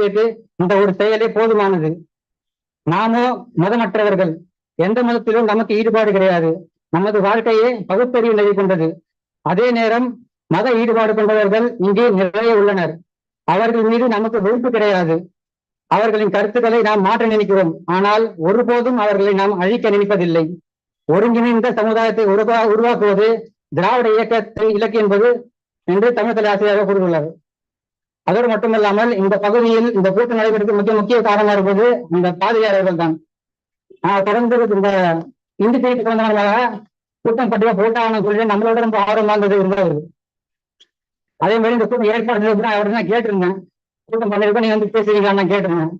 கேட்டு இந்த ஒரு செயலே போதுமானது. நாமோ மதமற்றவர்கள் எந்த மதத்திலும் நமக்கு ஈடுபாடு கிடையாது. நமது வாழ்க்கையே பகுத்தறிவு நிலை கொண்டது. அதே நேரம் மத ஈடுபாடு கொண்டவர்கள் இங்கே நிறைய உள்ளனர். அவர்கள் மீது நமக்கு வெறுப்பு கிடையாது. அவர்களின் கருத்துக்களை நாம் மாற்ற நினைக்கிறோம். ஆனால் ஒருபோதும் அவர்களை நாம் அழிக்க நினைப்பதில்லை. ஒருங்கிணைந்த சமுதாயத்தை உருவா உருவாக்குவது திராவிட இயக்கத்தை இலக்கு என்பது என்று தமிழ்தலை ஆசிரியராக கூறியுள்ளார் அதோடு மட்டுமல்லாமல் இந்த பகுதியில் இந்த கூட்டம் நடைபெறுவதற்கு முக்கிய முக்கிய காரணமாக இருப்பது இந்த பாதிரியாளர்கள் தான் ஆஹ் தொடர்ந்து இந்த இந்தி பேச்சு சம்பந்தமாக கூட்டம் பற்றிய போட்டான சொல்லி நம்மளோட ரொம்ப ஆர்வமா இருந்தது இருந்தவர் அதே மாதிரி இந்த கூட்டம் ஏற்பாடு செய்யறது அவர் நான் கேட்டிருந்தேன். கூட்டம் பண்ணிருக்கோம் நீங்க வந்து பேசுறீங்களா நான் கேட்டிருந்தேன்.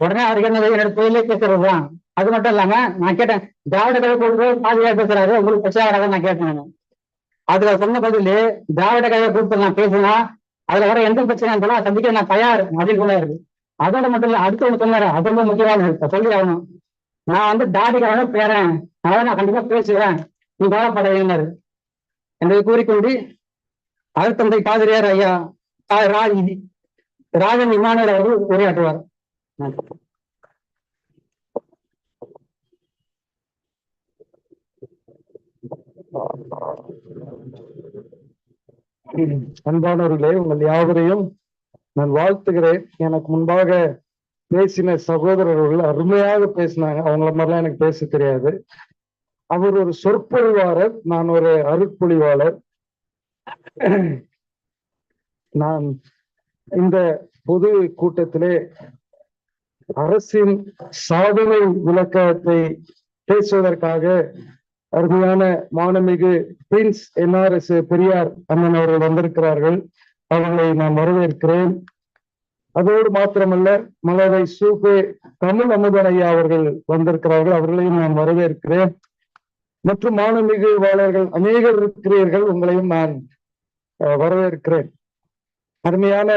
உடனே அவருக்கு என்னது என்னோட தொழிலே பேசுறதுதான். அது மட்டும் இல்லாம நான் கேட்டேன் திராவிட கழக கூட்டத்தில் பாதிரியார் பேசுறாரு உங்களுக்கு பிரச்சனை நான் கேட்டேன். அதுல சொன்ன பதில் திராவிட கழக கூட்டத்தில் நான் பேசினா அதுல வர எந்த பிரச்சனை இருந்தாலும் சந்திக்க நான் தயார் அப்படின்னு இருக்கு அதோட மட்டும் இல்ல அடுத்து ஒன்று சொன்னாரு. அது ரொம்ப முக்கியமான இப்ப சொல்லி ஆகணும் நான் வந்து தாடிக்காரன பேரன். அதனால நான் கண்டிப்பா பேசுவேன். நீ கவலைப்படையினர் என்பதை கூறிக்கொண்டு அருத்தந்தை பாதிரியார் ஐயா தா- ரா- ராஜன் இமானுவல் அவர்கள் உரையாற்றுவார். நன்றி. அன்பானவர்களே உங்கள் யாவரையும் நான் வாழ்த்துகிறேன். எனக்கு முன்பாக பேசின சகோதரர்கள் அருமையாக பேசினாங்க. அவங்கள மாதிரிலாம் எனக்கு பேச தெரியாது. அவர் ஒரு சொற்பொழிவாளர் நான் ஒரு அருட்பொழிவாளர். நான் இந்த பொது கூட்டத்திலே அரசின் சாதனை விளக்கத்தை பேசுவதற்காக அருமையான மாணமிகு பிரின்ஸ் என்ஆர்எஸ் பெரியார் அண்ணன் அவர்கள் வந்திருக்கிறார்கள். அவர்களை நான் வரவேற்கிறேன். அதோடு மாத்திரமல்ல மலரை சூபே தமிழ் அமுதன் ஐயா அவர்கள் வந்திருக்கிறார்கள். அவர்களையும் நான் வரவேற்கிறேன். மற்றும் மாணமிகு வாழர்கள் அநேகர் இருக்கிறீர்கள். உங்களையும் நான் அஹ், வரவேற்கிறேன். அருமையான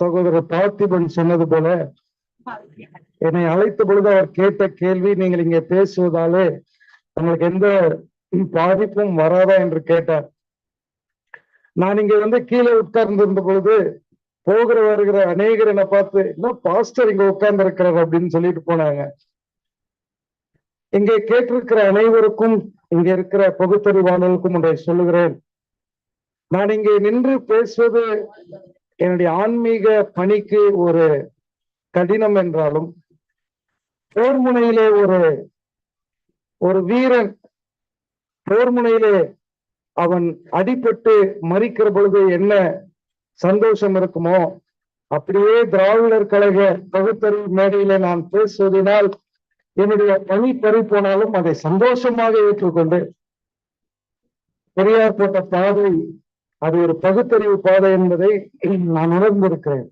சகோதரர் பார்த்திபன் சொன்னது போல என்னை அழைத்த பொழுது அவர் கேட்ட கேள்வி நீங்கள் இங்கே பேசுவதாலே உங்களுக்கு எந்த பாதிப்பும் வராதா என்று கேட்டார். நான் இங்க வந்து கீழே உட்கார்ந்திருந்த பொழுது போகிற வருகிற அநேகர் என்னை பார்த்து என்ன பாஸ்டர் இங்க உட்கார்ந்து இருக்கிறார் அப்படின்னு சொல்லிட்டு போனாங்க. இங்கே கேட்டிருக்கிற அனைவருக்கும் இங்க இருக்கிற பகுத்தறிவாளர்களுக்கும் ஒன்றை சொல்லுகிறேன். நான் இங்கே நின்று பேசுவது என்னுடைய ஆன்மீக பணிக்கு ஒரு கடினம் என்றாலும் போர் முனையிலே ஒரு ஒரு வீரன் போர் முனையிலே அவன் அடிபட்டு மறிக்கிற பொழுது என்ன சந்தோஷம் இருக்குமோ அப்படியே திராவிடர் கழக பகுத்தறிவு மேடையிலே நான் பேசுவதனால் என்னுடைய பணி பறி போனாலும் அதை சந்தோஷமாக ஏற்றுக்கொண்டு பெரியார் போட்ட பாதை அது ஒரு பகுத்தறிவு பாதை என்பதை நான் உணர்ந்திருக்கிறேன்.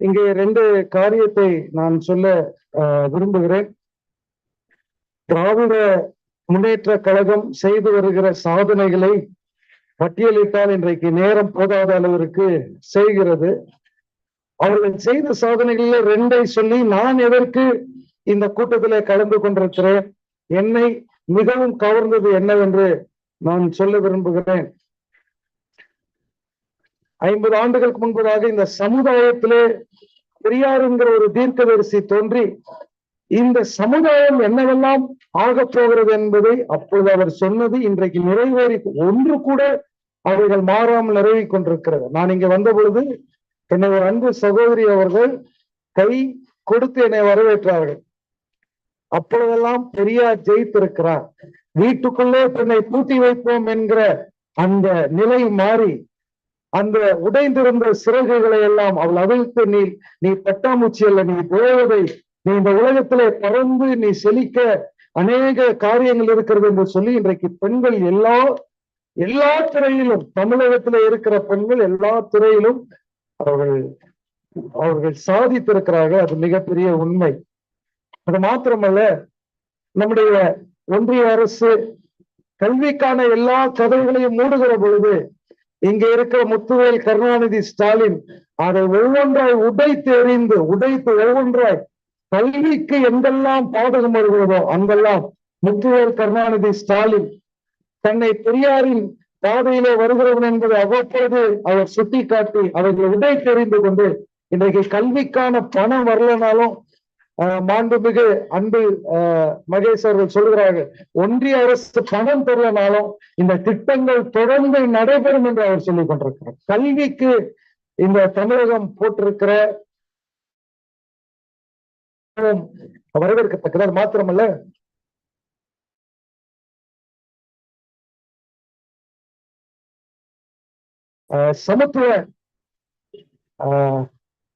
இங்கே ரெண்டு காரியத்தை நான் சொல்ல ஆஹ், விரும்புகிறேன். திராவிட முன்னேற்ற கழகம் செய்து வருகிற சாதனைகளை பட்டியலிட்டால் இன்றைக்கு நேரம் போதாத அளவிற்கு செய்கிறது. அவர்கள் செய்த சாதனைகளில் ரெண்டை சொல்லி நான் எதற்கு இந்த கூட்டத்திலே கலந்து கொண்டிருக்கிறேன்? என்னை மிகவும் கவர்ந்தது என்னவென்று நான் சொல்ல விரும்புகிறேன். ஐம்பது ஆண்டுகளுக்கு முன்பதாக இந்த சமுதாயத்திலே பெரியார் என்கிற ஒரு தீர்க்கதரிசி தோன்றி இந்த சமுதாயம் என்னவெல்லாம் ஆகப்போகிறது என்பதை அப்பொழுது அவர் சொன்னது இன்றைக்கு நிறைவேறி ஒன்று கூட அவைகள் மாறாமல் நிறைவி கொண்டிருக்கிறது. நான் இங்க வந்த பொழுது என்னை ஒரு அன்பு சகோதரி அவர்கள் கை கொடுத்து என்னை வரவேற்றார்கள். அப்பொழுதெல்லாம் பெரியார் ஜெயித்திருக்கிறார். வீட்டுக்குள்ளே தன்னை பூட்டி வைப்போம் என்கிற அந்த நிலை மாறி அந்த உடைந்திருந்த சிறகுகளை எல்லாம் அவள் அவிழ்த்து நீ நீ பட்டாமூச்சி அல்ல நீ போவதை நீ இந்த உலகத்திலே பறந்து நீ செழிக்க அநேக காரியங்கள் இருக்கிறது என்று சொல்லி இன்றைக்கு பெண்கள் எல்லா எல்லா துறையிலும் தமிழகத்துல இருக்கிற பெண்கள் எல்லா துறையிலும் அவர்கள் அவர்கள் சாதித்திருக்கிறார்கள் அது மிகப்பெரிய உண்மை. அது மாத்திரமல்ல நம்முடைய ஒன்றிய அரசு கல்விக்கான எல்லா கதைகளையும் மூடுகிற பொழுது இங்க இருக்கிற முத்துவேல் கருணாநிதி ஸ்டாலின் அதை ஒவ்வொன்றாய் உடைத்து எறிந்து உடைத்து ஒவ்வொன்றாய் கல்விக்கு எங்கெல்லாம் பாதகம் வருகிறதோ அங்கெல்லாம் முத்துவேல் கருணாநிதி ஸ்டாலின் தன்னை பெரியாரின் பாதையிலே வருகிறவன் என்பதை அவ்வப்பொழுது அவர் சுட்டிக்காட்டி அவர்களை உடை தெரிந்து கொண்டு இன்றைக்கு கல்விக்கான பணம் வரலனாலும் மாண்புமிகு அன்பு ஆஹ், மகேஷ் அவர்கள் சொல்கிறார்கள் ஒன்றிய அரசு பணம் தரலனாலும் இந்த திட்டங்கள் தொடர்ந்து நடைபெறும் என்று அவர் சொல்லிக் கொண்டிருக்கிறார். கல்விக்கு இந்த தமிழகம் போட்டிருக்கிற வரவேற்கத்தக்கது மாத்திரமல்ல ஆஹ் சமத்துவ ஆஹ்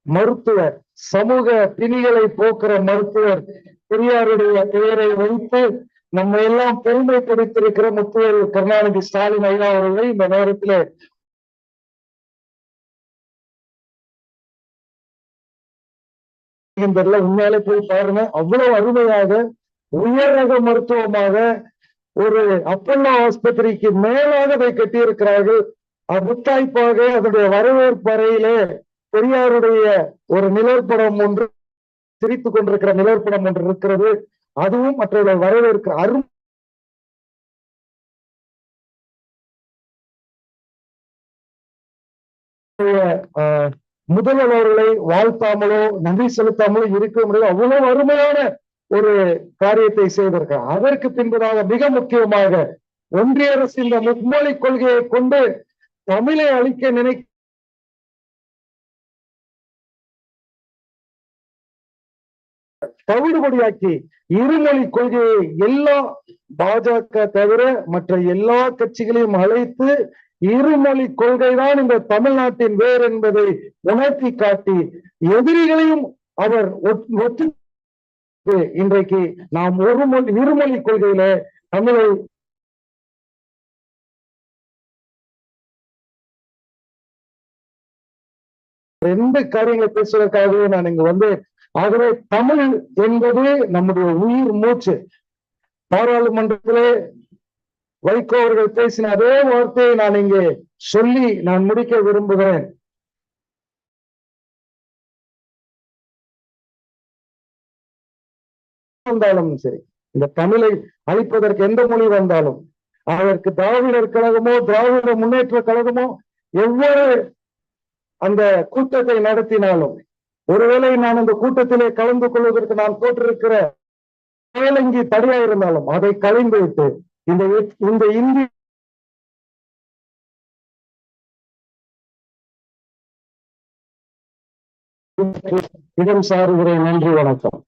மருத்துவர் சமூக பிணிகளை போக்குற மருத்துவர் பெரியாருடைய பெயரை வைத்து நம்ம எல்லாம் பெருமைப்படுத்திருக்கிற முத்துவர் கருணாநிதி ஸ்டாலின் ஐயா அவர்களை இந்த நேரத்திலே உண்மையிலே போய் பாருங்க. அவ்வளவு அருமையாக உயர் ரக மருத்துவமாக ஒரு அப்பல்லோ ஆஸ்பத்திரிக்கு மேலாக அதை கட்டியிருக்கிறார்கள். அஹ் முத்தாய்ப்பாக அதனுடைய வரவேற்பு அறையிலே பெரியாருடைய ஒரு நிழற்படம் ஒன்று சிரித்துக் கொண்டிருக்கிற நிழற்படம் ஒன்று இருக்கிறது. அதுவும் மற்றவர்களை வரவேற்கிற அரும் ஆஹ் முதல்வர் அவர்களை வாழ்த்தாமலோ நன்றி செலுத்தாமலோ இருக்க முடியாது அவ்வளவு அருமையான ஒரு காரியத்தை செய்திருக்கிறார். அதற்கு பின்பதாக மிக முக்கியமாக ஒன்றிய அரசு இந்த மும்மொழி கொள்கையை கொண்டு தமிழை அழிக்க நினை தவிடுபடியாக்கி இருமொழி கொள்கையை எல்லா பாஜக தவிர மற்ற எல்லா கட்சிகளையும் அழைத்து இருமொழி கொள்கைதான் இந்த தமிழ்நாட்டின் வேர் என்பதை உணர்த்தி காட்டி எதிரிகளையும் அவர் இன்றைக்கு நாம் ஒரு மொழி இருமொழி கொள்கையில தமிழை ரெண்டு காரியங்களை பேசுவதற்காகவே நான் இங்க வந்து ஆகவே தமிழ் என்பது நம்முடைய உயிர் மூச்சு. பாராளுமன்றத்திலே வைகோ அவர்கள் பேசின அதே வார்த்தையை நான் இங்கே சொல்லி நான் முடிக்க விரும்புகிறேன். வந்தாலும் சரி இந்த தமிழை அழிப்பதற்கு எந்த மொழி வந்தாலும் அதற்கு திராவிடர் கழகமோ திராவிட முன்னேற்ற கழகமோ எவ்வளவு அந்த கூட்டத்தை நடத்தினாலும் ஒருவேளை நான் அந்த கூட்டத்திலே கலந்து கொள்வதற்கு நான் போட்டிருக்கிற மேலங்கி தடையா இருந்தாலும் அதை கலைந்து விட்டு இந்த இந்த இந்தி இடம் சாருகிறேன் நன்றி வணக்கம்.